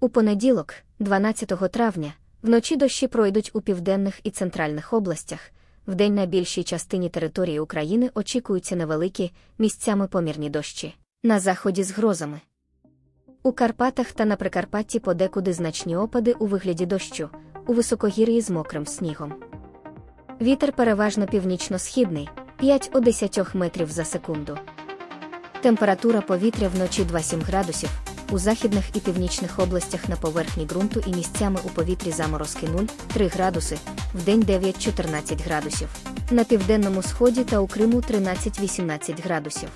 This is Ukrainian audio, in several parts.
У понеділок, 12 травня, вночі дощі пройдуть у південних і центральних областях. Вдень на більшій частині території України очікуються невеликі, місцями помірні дощі. На заході з грозами. У Карпатах та на Прикарпатті подекуди значні опади у вигляді дощу, у високогір'ї з мокрим снігом. Вітер переважно північно-східний 5-10 метрів за секунду. Температура повітря вночі 2-7 градусів, у західних і північних областях на поверхні ґрунту і місцями у повітрі заморозки 0-3 градуси, вдень 9-14 градусів. На південному сході та у Криму 13-18 градусів.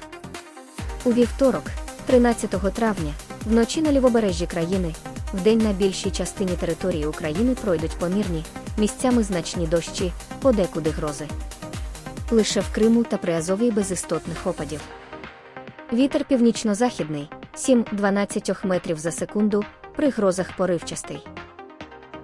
У вівторок, 13 травня, вночі на лівобережжі країни, вдень на більшій частині території України пройдуть помірні, місцями значні дощі, подекуди грози. Лише в Криму та Приазов'ї без істотних опадів. Вітер північно-західний 7-12 метрів за секунду, при грозах поривчастий.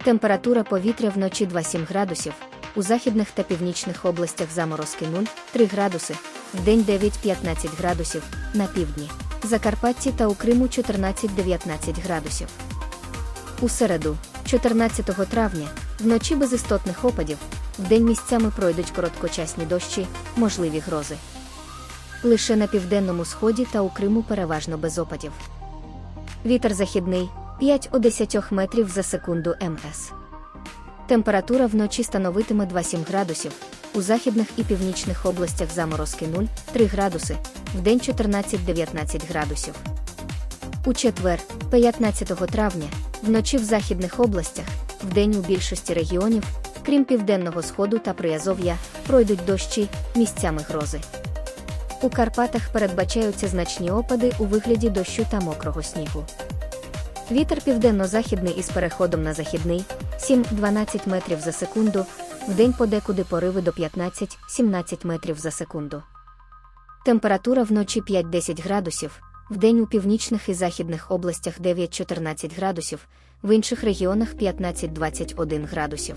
Температура повітря вночі 2-7 градусів, у західних та північних областях заморозки 0-3 градуси, вдень 9-15 градусів, на півдні, Закарпатті та у Криму 14-19 градусів. У середу, 14 травня, вночі без істотних опадів, вдень місцями пройдуть короткочасні дощі, можливі грози. Лише на південному сході та у Криму переважно без опадів. Вітер західний 5-10 метрів за секунду МС. Температура вночі становитиме 2-7 градусів, у західних і північних областях заморозки 0-3 градуси, вдень 14-19 градусів. У четвер, 15 травня, вночі в західних областях, вдень у більшості регіонів, крім південного сходу та Приазов'я, пройдуть дощі, місцями грози. У Карпатах передбачаються значні опади у вигляді дощу та мокрого снігу. Вітер південно-західний із переходом на західний 7-12 метрів за секунду, вдень подекуди пориви до 15-17 метрів за секунду. Температура вночі 5-10 градусів, вдень у північних і західних областях 9-14 градусів, в інших регіонах 15-21 градусів.